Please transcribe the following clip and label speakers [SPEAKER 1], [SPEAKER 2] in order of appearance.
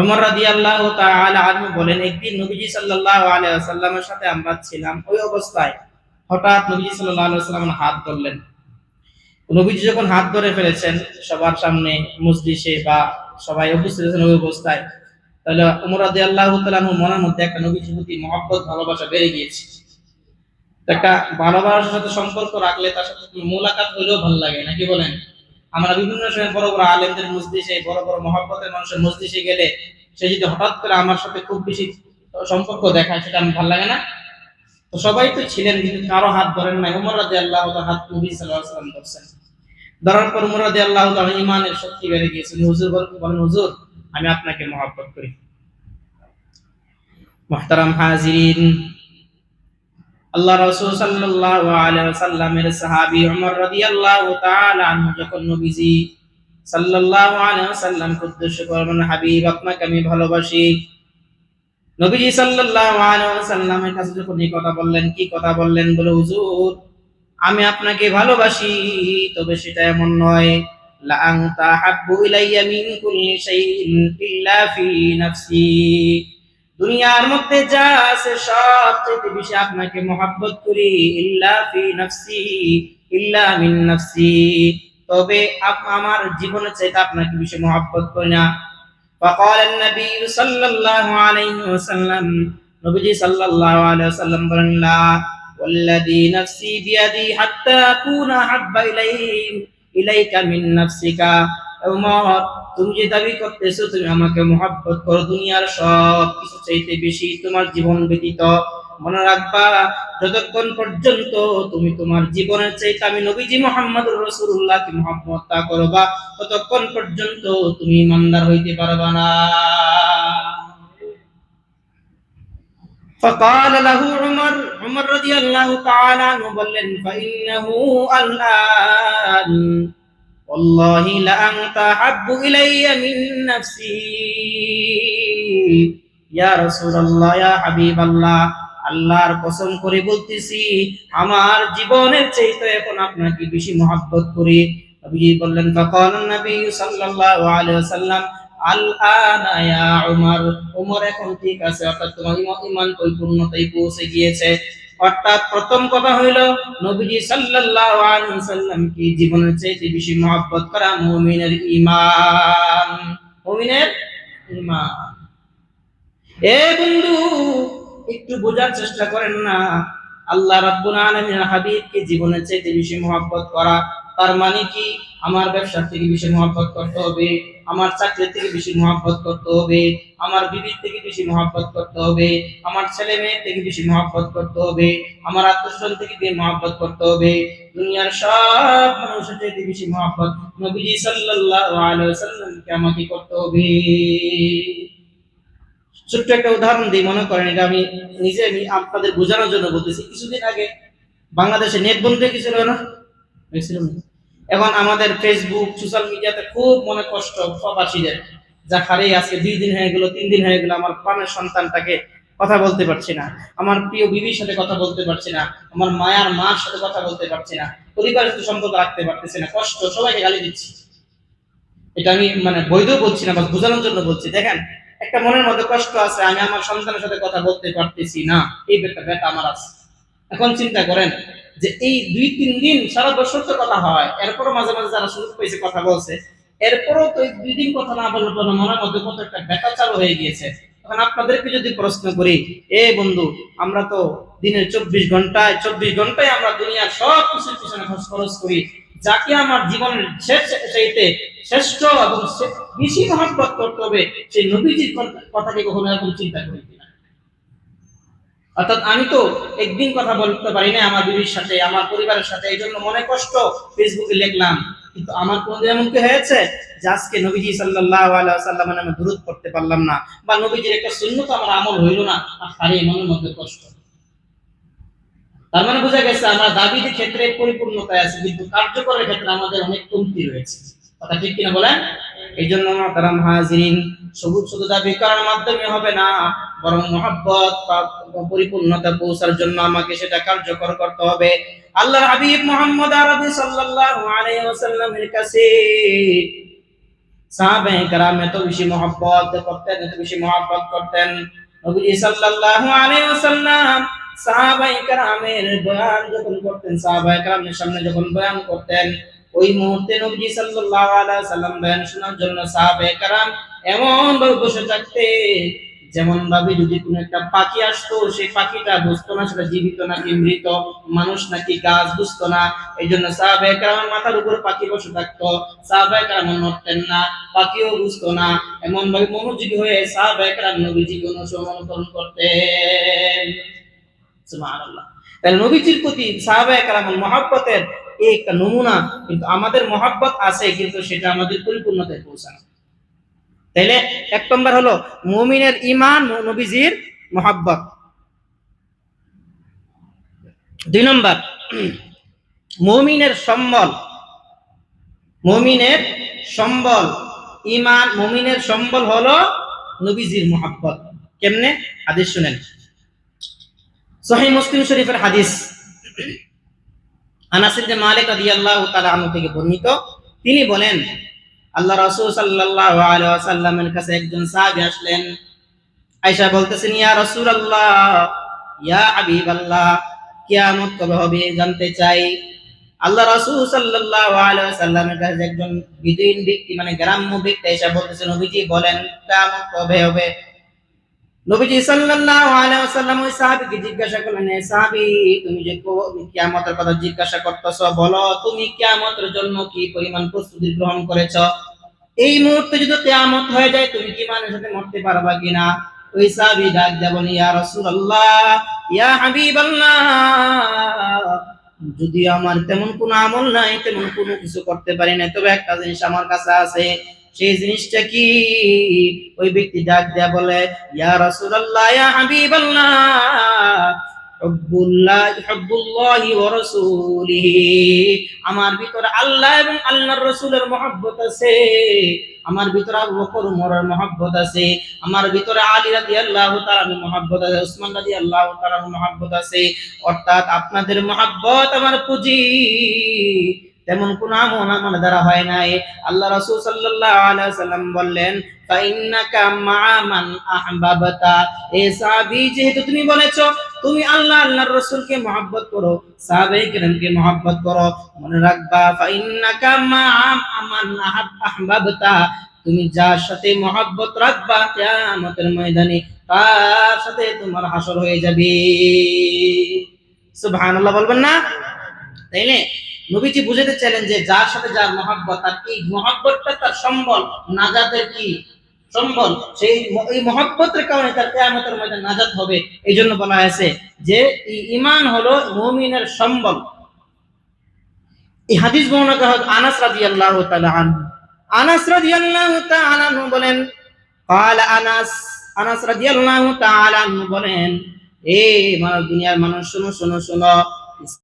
[SPEAKER 1] ওমর রাদিয়াল্লাহু তাআলা আনহু বলেন, একদিন নবীজি সাল্লাল্লাহু আলাইহি ওয়াসাল্লামের সাথে আমরা ছিলাম। ওই অবস্থায় হঠাৎ নবীজি সাল্লাল্লাহু আলাইহি ওয়াসাল্লাম হাত ধরলেন। নবীজি যখন হাত ধরে ফেলেছেন সবার সামনে মজলিসে বা সবাই উপস্থিত ওই অবস্থায়, তাহলে ওমর রাদিয়াল্লাহু আল্লাহ আনহু মনের মধ্যে একটা নবীজির প্রতি মহব্বত, ভালোবাসা বেড়ে গিয়েছে। একটা ভালোবাসার সাথে সম্পর্ক রাখলে তার সাথে মোলাকাত হইলেও ভালো লাগে, নাকি বলেন? আমরা বিভিন্ন সময় বড় বড় আলেমদের মসজিদে বড় বড় মহব্বতের মানুষের মসজিদে গেলে সে যদি হঠাৎ করে আমার সাথে খুব বেশি সম্পর্ক দেখায়, সেটা আমার ভালো লাগে না। তো সবাই তো ছিলেন, কিন্তু কারও হাত ধরেন নাই। উমর রাজি আল্লাহ হাত নবী সাল্লাম ধরছেন। ধরার পর উমর রাজি আল্লাহ ইমানের শক্তি বেড়ে গিয়েছেন হুজুর বলেন, হুজুর, আমি আপনাকে মহব্বত করি। মুহতারাম হাজিরিন আল্লাহ রাসূল সাল্লাল্লাহু আলাইহি ওয়াসাল্লামের সাহাবী ওমর রাদিয়াল্লাহু তাআলা আনহু যখন নবীজি সাল্লাল্লাহু আলাইহি ওয়াসাল্লামকে উদ্দেশ্য করে বলেন, হাবিব, আপনাকে আমি ভালোবাসি। নবীজি সাল্লাল্লাহু আলাইহি ওয়াসাল্লামের কাছে যখন এই কথা বললেন, কি কথা বললেন? বলে, হুজুর, আমি আপনাকে ভালোবাসি, তবে সেটা এমন নয়। লা আনতা হাব্বু ইলাইয়া মিন কুল্লি শাইইন ইল্লা ফি নাফসি। দুনিয়ার মধ্যে যা আছে সব চাইতে বেশি আপনাকে মহাব্বত করি ইল্লা ফি নাফসি ইল্লা মিন নাফসি তবে আপ- আমার জীবনের চাইতে আপনাকে বেশি মহাব্বত করি না فقال النبي صلى الله عليه وسلم নবীজি সাল্লাল্লাহু আলাইহি ওয়াসাল্লাম বলেন লা والذي نفسي بيدي حتى أكون أحب إليه إليك من نفسك উমর তুমি যে দাবি করতেছো তুমি আমাকে মহাব্বত করো দুনিয়ার সব কিছু চাইতে বেশি তোমার জীবন ব্যতীত মনে রাখবা যতক্ষণ পর্যন্ত তুমি তোমার জীবনের চাইতে আমি নবীজি মোহাম্মদ রসুল্লাহ কি মহাব্বত তা করবা ততক্ষণ পর্যন্ত তুমি ইমানদার হইতে পারবা না فقال له عمر عمر رضي الله تعالى عنه বললেন فإنه الآن والله لأنت أحب إلي من نفسي يا رسول الله يا حبيب الله আল্লাহর কসম করে বলতেছি আমার জীবনের চাইতে এখন আপনাকে বেশি মহব্বত করি নবীজি বললেন ফাকাল নবী সাল্লাল্লাহু আলাইহি ওয়াসাল্লাম আল আনা ইয়া উমর উমর এখন ঠিক আছে অর্থাৎ তোমার ইমা- ঈমান পরিপূর্ণতায় পৌঁছে গিয়েছে অর্থাৎ প্রথম কথা হইল, নবীজি সাল্লাল্লাহু আলাইহি ওয়াসাল্লাম কি জীবনের চাইতে বেশি মহব্বত করা মুমিনের ঈমান মুমিনের ঈমান এ বন্ধু, একটু বোঝার চেষ্টা করেন না। আল্লাহ রাব্বুল আলামিন হাবিবকে জীবনের চাইতে বেশি মহব্বত করা তার মানে কি? আমার ব্যবসার থেকে বেশি মহব্বত করতে হবে, আমার চাকরির থেকে বেশি মহব্বত করতে হবে, আমার বিবির থেকে বেশি মহব্বত করতে হবে, আমার ছেলে মেয়ের থেকে বেশি মহব্বত করতে হবে, আমার আত্মস্বজন থেকে বেশি মহব্বত করতে হবে। দুনিয়ার সব মানুষের থেকে বেশি মহব্বত নবীজি সাল্লাল্লাহু আলাইহি ওয়াসাল্লামকে আমাকে করতে হবে। ছোট্ট একটা উদাহরণ দিই মনে করেন, এটা আমি নিজে আমি আপনাদের বোঝানোর জন্য বলতেছি। কিছুদিন আগে বাংলাদেশে নেট বন্ধ হয়ে গেছিল না? হয়েছিল না? এখন আমাদের ফেসবুক সোশ্যাল মিডিয়াতে খুব মনে কষ্ট প্রবাসীদের যা হারে আজকে দুই দিন হয়ে গেল, তিন দিন হয়ে গেল, আমার প্রাণের সন্তানটাকে কথা বলতে পারছি না। আমার প্রিয় বিবির সাথে কথা বলতে পারছি না, আমার মায়ার মার সাথে কথা বলতে পারছি না পরিবারের সাথে সম্পর্ক রাখতে পারতেছি না, কষ্ট, সবাইকে গালি দিচ্ছি। এটা আমি মানে বৈধ বলছি না বা বোঝানোর জন্য বলছি। দেখেন, একটা মনের মধ্যে কষ্ট আছে, আমি আমার সন্তানের সাথে কথা বলতে পারতেছি না। এই ব্যথা আমার আছে। এখন চিন্তা করেন যে এই দুই, তিন দিন সারা বছর তো কথা হয়, এরপরও মাঝে মাঝে যারা সুযোগ পেয়েছে কথা বলছে, এরপরও তো এই দুই দিন কথা না বলার জন্য মনের মধ্যে কত একটা ব্যথা চালু হয়ে গিয়েছে। এখন আপনাদেরকে যদি প্রশ্ন করি, এ বন্ধু, আমরা তো দিনের চব্বিশ ঘন্টায় চব্বিশ ঘন্টায় আমরা দুনিয়ার সব কিছুর পিছনে খরচ করি যাকে আমার জীবনের শেষ, সেইতে শ্রেষ্ঠ এবং বেশি মহব্বত করতে হবে, সেই নবীজির কথা- কথাকে কখনো এরকম চিন্তা করি অর্থাৎ আমি তো একদিন কথা বলতে পারি না আমার বিবির সাথে, আমার পরিবারের সাথে, এই জন্য মনে কষ্ট ফেসবুকে লিখলাম কিন্তু আমার কোনদিন এমন কি হয়েছে যে আজকে নবীজি আলাইহি সাল্লাম আমি দূরত করতে পারলাম না বা নবীজির একটা সুন্নত আমার আমল হইল না, আর তারই মনের মধ্যে কষ্ট। তার মানে বোঝা গেছে আমরা দাবির ক্ষেত্রে পরিপূর্ণতায় আছে, কিন্তু কার্যকরের ক্ষেত্রে আমাদের অনেক কমতি রয়েছে। কথা ঠিক কিনা বলেন? এই জন্য মাতারাম হাজিরিন সবুজ শুধু দাবি করার মাধ্যমে হবে না, বরং মহাব্বত পরিপূর্ণতা পৌঁছার জন্য আমাকে সেটা কার্যকর করতে হবে। আল্লাহর হাবিব মোহাম্মদ আরবি সাল্লাল্লাহু আলাইহি ওয়াসাল্লামের কাছে সাহাবায়ে کرام এত বেশি মহব্বত করতেন, এত বেশি মহব্বত করতেন। নবীজি সাল্লাল্লাহু আলাইহি ওয়াসাল্লাম সাহাবায়ে کرامের বয়ান যখন করতেন, সাহাবায়ে کرامের সামনে যখন বয়ান করতেন ওই মুহূর্তে নবীজি সাল্লাল্লাহু আলাইহি সাল্লাম বয়ান শোনার জন্য সাহাবায়ে کرام এমন ভাবে বসে থাকতে, যেমন ভাবে যদি কোনো একটা পাখি আসতো, সেই পাখিটা বুঝতো না সেটা জীবিত নাকি মৃত, মানুষ নাকি গাছ বুঝতো না। এই জন্য সাহাবে কারণ মাথার উপর পাখি বসে থাকতো। সাহাবায়ে কারণ নড়তেন না, পাখিও বুঝতো না। এমন ভাবে মনোযোগী হয়ে সাহাবে কারণ নবীজিকে অনুসরণ অনুকরণ করতেন। সুবহানাল্লাহ। তাহলে নবীজির প্রতি সাহাবায়ে কারামের মহাব্বতের এই একটা নমুনা, কিন্তু আমাদের মহব্বত আছে, কিন্তু সেটা আমাদের পরিপূর্ণতায় পৌঁছানো। তাহলে এক নম্বর হলো, মুমিনের ইমান নবীজির মহব্বত। দুই নম্বর, মুমিনের সম্বল। মুমিনের সম্বল ইমান মুমিনের সম্বল হলো নবীজির মহব্বত। কেমনে? হাদিস শুনেন। সহিহ মুসলিম শরীফের হাদিস। আনাস ইবনে মালিক রাদিয়াল্লাহু তাআলা আনহু থেকে বর্ণিত। তিনি বলেন, আল্লাহ রাসূল সাল্লাল্লাহু কাছে একজন সাহাবী আসলেন। আয়েশা বলতেছেন, ইয়া রাসূলুল্লাহ, ইয়া হাবিবাল্লাহ, কিয়ামত কবে হবে জানতে চাই? আল্লাহ রাসূল সাল্লাল্লাহু আলাইহি ওয়াসাল্লামের কাছে একজন বিদুইন ব্যক্তি মানে গ্রাম্য ব্যক্তি এসে বলতেছে নবীজি বলেন, কিয়ামত কবে হবে? নবীজি সাল্লাল্লাহু আলাইহি ওয়াসাল্লাম ওই সাহাবীকে জিজ্ঞাসা করলেন, "এ সাহাবী, তুমি যে কিয়ামতের কথা জিজ্ঞাসা বলো, তুমি কিয়ামতের জন্য কি পরিমাণ প্রস্তুতি গ্রহণ এই মুহূর্তে যদি কিয়ামত হয়ে যায়, তুমি কি মানুষের সাথে মরতে পারবা কিনা? ওই সাহাবী ডাক দেয়া বলি, ইয়া রাসূলুল্লাহ, ইয়া হাবিবাল্লাহ, যদি আমার তেমন কোনো আমল নাই, তেমন কোনো কিছু করতে পারি না তবে একটা জিনিস আমার কাছে আছে। সেই জিনিসটা কি? ওই ব্যক্তি ডাক দেয়া বলে, ইয়া রাসূলুল্লাহ, ইয়া হাবিবাল্লাহ আমার ভিতরে আল্লাহ এবং আল্লাহর রসুলের মহব্বত আছে, আমার ভিতরে আবু বকর মহব্বত আছে, আমার ভিতরে আলী রাদিয়াল্লাহু তাআলার মহব্বত আছে, উসমান রাদিয়াল্লাহু তাআলার মহব্বত আছে, অর্থাৎ আপনাদের মহব্বত আমার পুঁজি। তেমন কোন আমল আমার দ্বারা হয় নাই। আল্লাহ রাসূল সাল্লাল্লাহু আলাইহি সাল্লাম বললেন, ফাইন্নাকা মা মান আহবাবতা। এ সাহাবী, যেহেতু তুমি বলেছ, তুমি আল্লাহ, আল্লাহর রাসূলকে করো করো, মনে রাখবা, ফাইন্নাকা মা মান আহাব, আহবাবতা। তুমি যার সাথে মহব্বত রাখবা, কিয়ামতের ময়দানে তার সাথে তোমার হাসর হয়ে যাবে। সুবহানাল্লাহ বলবেন না? তাইলে নবীজি বুঝাতে চাইলেন যে যার সাথে যার মহাব্বত আর এই মহাব্বতটা তার সম্বল নাজাতের কি সম্বল সেই ম- এই মহাব্বতের কারণে তার কেয়ামতের মধ্যে নাজাত হবে এই জন্য বলা হয়েছে যে এই ইমান হলো মুমিনের সম্বল এই হাদিস বর্ণনা করা হয় আনাস রাদিয়াল্লাহু তাআলা আনহু আনাস রাদিয়াল্লাহু তাআলা আনহু বলেন قال আনাস আনাস রাদিয়াল্লাহু তাআলা আনহু বলেন এ মানব দুনিয়ার মানুষ শুনো শুনো শুনো